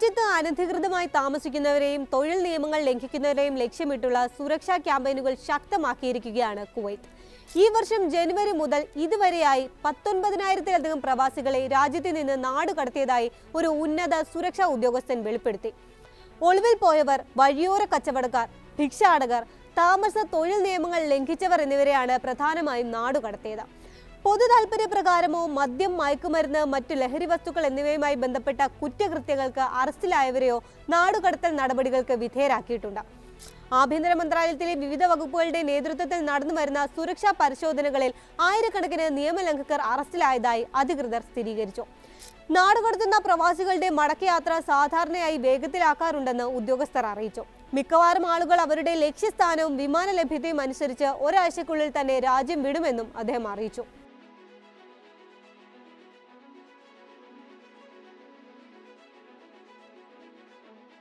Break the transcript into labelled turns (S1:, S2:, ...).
S1: രാജ്യത്ത് അനധികൃതമായി താമസിക്കുന്നവരെയും തൊഴിൽ നിയമങ്ങൾ ലംഘിക്കുന്നവരെയും ലക്ഷ്യമിട്ടുള്ള സുരക്ഷാ ക്യാമ്പയിനുകൾ ശക്തമാക്കിയിരിക്കുകയാണ് കുവൈത്ത്. ഈ വർഷം ജനുവരി മുതൽ ഇതുവരെയായി പത്തൊൻപതിനായിരത്തിലധികം പ്രവാസികളെ രാജ്യത്ത് നിന്ന് നാട് കടത്തിയതായി ഒരു ഉന്നത സുരക്ഷാ ഉദ്യോഗസ്ഥൻ വെളിപ്പെടുത്തി. ഒളിവിൽ പോയവർ വഴിയോര കച്ചവടക്കാർ ഭിക്ഷാടകർ താമസ തൊഴിൽ നിയമങ്ങൾ ലംഘിച്ചവർ എന്നിവരെയാണ് പ്രധാനമായും നാടുകടത്തിയത് പൊതു താൽപര്യപ്രകാരമോ മദ്യം മയക്കുമരുന്ന് മറ്റു ലഹരി വസ്തുക്കൾ എന്നിവയുമായി ബന്ധപ്പെട്ട കുറ്റകൃത്യങ്ങൾക്ക് അറസ്റ്റിലായവരെയോ നാടുകടത്തൽ നടപടികൾക്ക് വിധേയരാക്കിയിട്ടുണ്ട്. ആഭ്യന്തര മന്ത്രാലയത്തിലെ വിവിധ വകുപ്പുകളുടെ നേതൃത്വത്തിൽ നടന്നു വരുന്ന സുരക്ഷാ പരിശോധനകളിൽ ആയിരക്കണക്കിന് നിയമലംഘകർ അറസ്റ്റിലായതായി അധികൃതർ സ്ഥിരീകരിച്ചു. നാടുകടത്തുന്ന പ്രവാസികളുടെ മടക്കയാത്ര സാധാരണയായി വേഗത്തിലാക്കാറുണ്ടെന്ന് ഉദ്യോഗസ്ഥർ അറിയിച്ചു. മിക്കവാറും ആളുകൾ അവരുടെ ലക്ഷ്യസ്ഥാനവും വിമാന ലഭ്യതയും അനുസരിച്ച് ഒരാഴ്ചക്കുള്ളിൽ തന്നെ രാജ്യം വിടുമെന്നും അദ്ദേഹം അറിയിച്ചു.